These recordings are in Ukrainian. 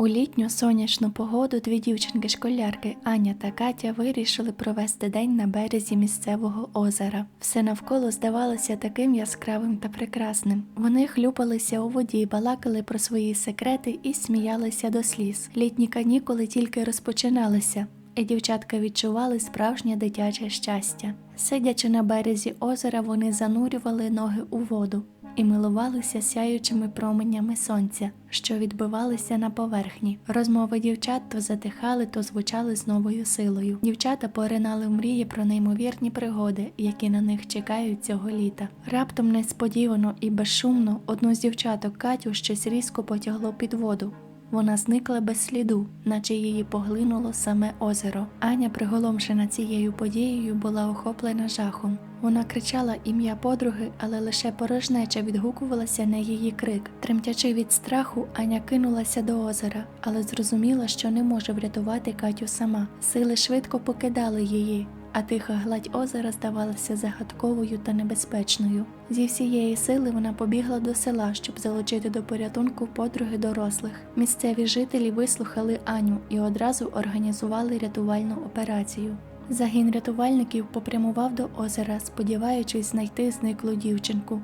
У літню сонячну погоду дві дівчинки-школярки Аня та Катя вирішили провести день на березі місцевого озера. Все навколо здавалося таким яскравим та прекрасним. Вони хлюпалися у воді, балакали про свої секрети і сміялися до сліз. Літні канікули тільки розпочиналися. І дівчатка відчували справжнє дитяче щастя. Сидячи на березі озера, вони занурювали ноги у воду і милувалися сяючими променями сонця, що відбивалися на поверхні. Розмови дівчат то затихали, то звучали з новою силою. Дівчата поринали в мрії про неймовірні пригоди, які на них чекають цього літа. Раптом несподівано і безшумно одну з дівчаток Катю щось різко потягло під воду. Вона зникла без сліду, наче її поглинуло саме озеро. Аня, приголомшена цією подією, була охоплена жахом. Вона кричала ім'я подруги, але лише порожнеча відгукувалася на її крик. Тремтячи від страху, Аня кинулася до озера, але зрозуміла, що не може врятувати Катю сама. Сили швидко покидали її, а тиха гладь озера здавалася загадковою та небезпечною. Зі всієї сили вона побігла до села, щоб залучити до порятунку подруги дорослих. Місцеві жителі вислухали Аню і одразу організували рятувальну операцію. Загін рятувальників попрямував до озера, сподіваючись знайти зниклу дівчинку.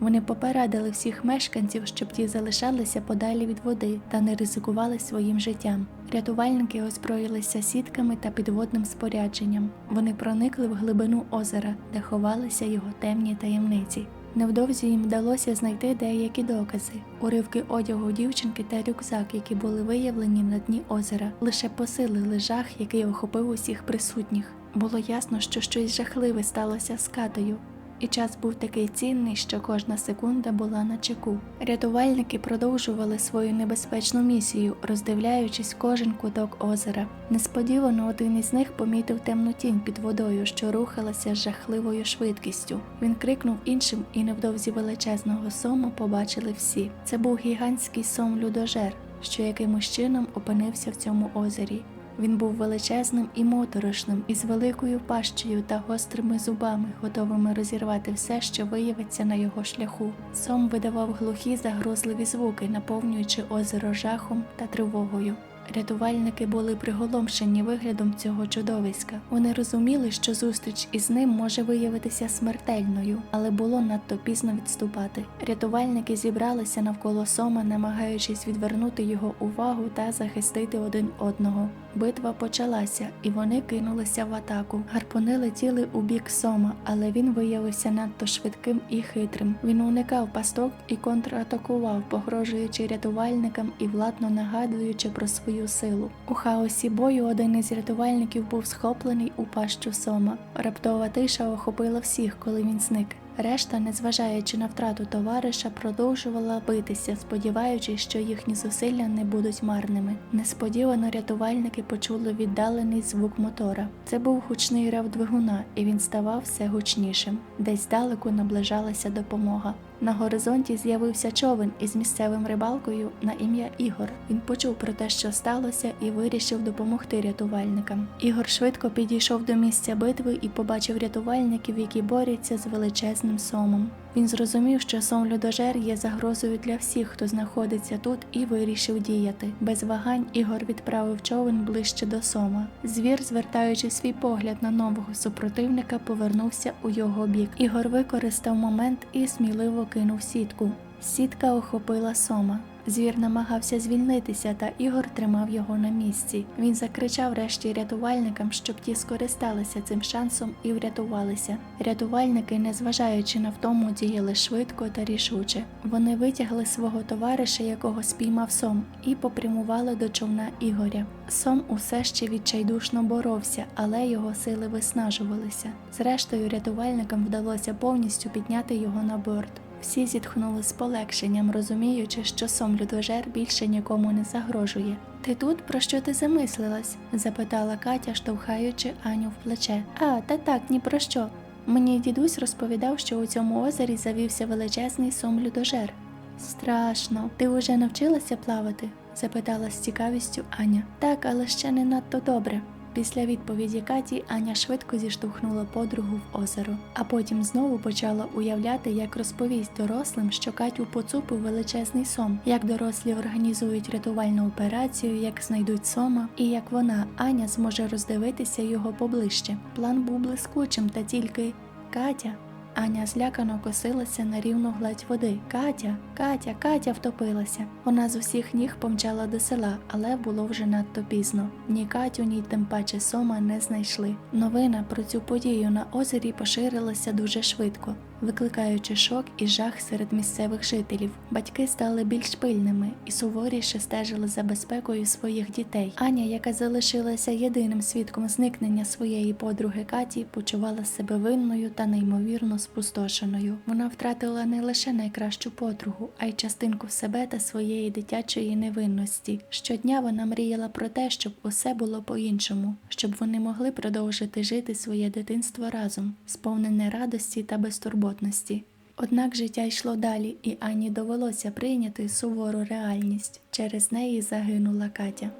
Вони попередили всіх мешканців, щоб ті залишалися подалі від води та не ризикували своїм життям. Рятувальники озброїлися сітками та підводним спорядженням. Вони проникли в глибину озера, де ховалися його темні таємниці. Невдовзі їм вдалося знайти деякі докази, уривки одягу дівчинки та рюкзак, які були виявлені на дні озера, лише посилили жах, який охопив усіх присутніх. Було ясно, що щось жахливе сталося з Катою, і час був такий цінний, що кожна секунда була на чеку. Рятувальники продовжували свою небезпечну місію, роздивляючись кожен куток озера. Несподівано один із них помітив темну тінь під водою, що рухалася з жахливою швидкістю. Він крикнув іншим, і невдовзі величезного сому побачили всі. Це був гігантський сом людожер, що якимось чином опинився в цьому озері. Він був величезним і моторошним, із великою пащею та гострими зубами, готовими розірвати все, що виявиться на його шляху. Сом видавав глухі загрозливі звуки, наповнюючи озеро жахом та тривогою. Рятувальники були приголомшені виглядом цього чудовиська. Вони розуміли, що зустріч із ним може виявитися смертельною, але було надто пізно відступати. Рятувальники зібралися навколо сома, намагаючись відвернути його увагу та захистити один одного. Битва почалася, і вони кинулися в атаку. Гарпуни летіли у бік сома, але він виявився надто швидким і хитрим. Він уникав пасток і контратакував, погрожуючи рятувальникам і владно нагадуючи про свою силу. У хаосі бою один із рятувальників був схоплений у пащу сома. Раптова тиша охопила всіх, коли він зник. Решта, незважаючи на втрату товариша, продовжувала битися, сподіваючись, що їхні зусилля не будуть марними. Несподівано рятувальники почули віддалений звук мотора. Це був гучний рев двигуна, і він ставав все гучнішим. Десь здалеку наближалася допомога. На горизонті з'явився човен із місцевим рибалкою на ім'я Ігор. Він почув про те, що сталося, і вирішив допомогти рятувальникам. Ігор швидко підійшов до місця битви і побачив рятувальників, які борються з величезним сомом. Він зрозумів, що сом людожер є загрозою для всіх, хто знаходиться тут, і вирішив діяти. Без вагань Ігор відправив човен ближче до сома. Звір, звертаючи свій погляд на нового супротивника, повернувся у його бік. Ігор використав момент і сміливо кинув сітку. Сітка охопила сома. Звір намагався звільнитися, та Ігор тримав його на місці. Він закричав решті рятувальникам, щоб ті скористалися цим шансом і врятувалися. Рятувальники, незважаючи на втому, діяли швидко та рішуче. Вони витягли свого товариша, якого спіймав сом, і попрямували до човна Ігоря. Сом усе ще відчайдушно боровся, але його сили виснажувалися. Зрештою, рятувальникам вдалося повністю підняти його на борт. Всі зітхнули з полегшенням, розуміючи, що сом людожер більше нікому не загрожує. Ти тут про що ти замислилась? запитала Катя, штовхаючи Аню в плече. А, та так, ні про що. Мені дідусь розповідав, що у цьому озері завівся величезний сом людожер. Страшно. Ти уже навчилася плавати? запитала з цікавістю Аня. Так, але ще не надто добре. Після відповіді Каті Аня швидко зіштовхнула подругу в озеро, а потім знову почала уявляти, як розповість дорослим, що Катю поцупив величезний сом, як дорослі організують рятувальну операцію, як знайдуть сома, і як вона, Аня, зможе роздивитися його поближче. План був блискучим, та тільки Катя. Аня злякано косилася на рівну гладь води. Катя, Катя, Катя втопилася. Вона з усіх ніг помчала до села, але було вже надто пізно. Ні Катю, ні тим паче Сома не знайшли. Новина про цю подію на озері поширилася дуже швидко, викликаючи шок і жах серед місцевих жителів. Батьки стали більш пильними і суворіше стежили за безпекою своїх дітей. Аня, яка залишилася єдиним свідком зникнення своєї подруги Каті, почувала себе винною та неймовірно спустошеною. Вона втратила не лише найкращу подругу, а й частинку себе та своєї дитячої невинності. Щодня вона мріяла про те, щоб усе було по-іншому, щоб вони могли продовжити жити своє дитинство разом, сповнене радості та безтурботності. Однак життя йшло далі, і Ані довелося прийняти сувору реальність. Через неї загинула Катя.